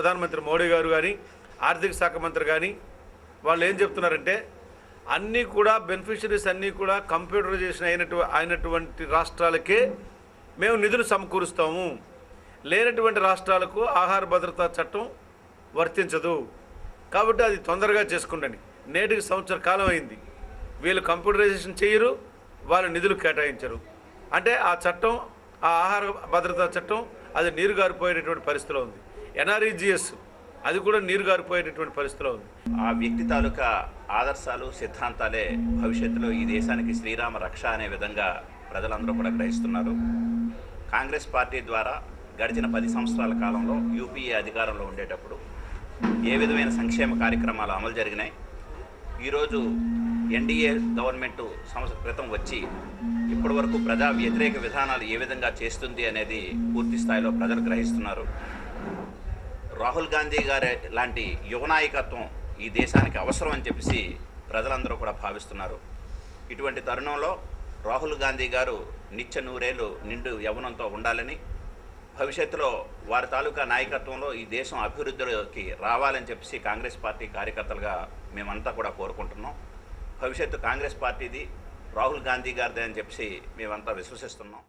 ప్రధానమంత్రి మోడీ గారు కానీ ఆర్థిక శాఖ మంత్రి కానీ వాళ్ళు ఏం చెప్తున్నారంటే అన్నీ కూడా బెనిఫిషరీస్ అన్నీ కూడా కంప్యూటరైజేషన్ అయినటు అయినటువంటి రాష్ట్రాలకే మేము నిధులు సమకూరుస్తాము. లేనటువంటి రాష్ట్రాలకు ఆహార భద్రతా చట్టం వర్తించదు. కాబట్టి అది తొందరగా చేసుకుండండి. నేటికి సంవత్సర కాలం అయింది. వీళ్ళు కంప్యూటరైజేషన్ చేయరు వాళ్ళు నిధులు కేటాయించరు. అంటే ఆ చట్టం ఆ ఆహార భద్రతా చట్టం అది నీరు గారిపోయేటటువంటి పరిస్థితిలో ఉంది. ఎన్ఆర్ఈజిఎస్ అది కూడా నీరు గారిపోయేటటువంటి పరిస్థితిలో ఉంది. ఆ వ్యక్తి తాలూకా ఆదర్శాలు సిద్ధాంతాలే భవిష్యత్తులో ఈ దేశానికి శ్రీరామ రక్ష అనే విధంగా ప్రజలందరూ కూడా గ్రహిస్తున్నారు. కాంగ్రెస్ పార్టీ ద్వారా గడిచిన పది సంవత్సరాల కాలంలో యూపీఏ అధికారంలో ఉండేటప్పుడు ఏ విధమైన సంక్షేమ కార్యక్రమాలు అమలు జరిగినాయి? ఈరోజు ఎన్డీఏ గవర్నమెంట్ సంవత్సర క్రితం వచ్చి ఇప్పటి వరకు ప్రజా వ్యతిరేక విధానాలు ఏ విధంగా చేస్తుంది అనేది పూర్తి స్థాయిలో ప్రజలు గ్రహిస్తున్నారు. రాహుల్ గాంధీ గారి లాంటి యువ నాయకత్వం ఈ దేశానికి అవసరం అని చెప్పేసి ప్రజలందరూ కూడా భావిస్తున్నారు. ఇటువంటి తరుణంలో రాహుల్ గాంధీ గారు నిత్య నూరేళ్ళు నిండు యవనంతో ఉండాలని భవిష్యత్తులో వారి తాలూకా నాయకత్వంలో ఈ దేశం అభివృద్ధిలోకి రావాలని చెప్పేసి కాంగ్రెస్ పార్టీ కార్యకర్తలుగా మేమంతా కూడా కోరుకుంటున్నాం. భవిష్యత్తు కాంగ్రెస్ పార్టీది రాహుల్ గాంధీ గారిదే అని చెప్పేసి మేమంతా విశ్వసిస్తున్నాం.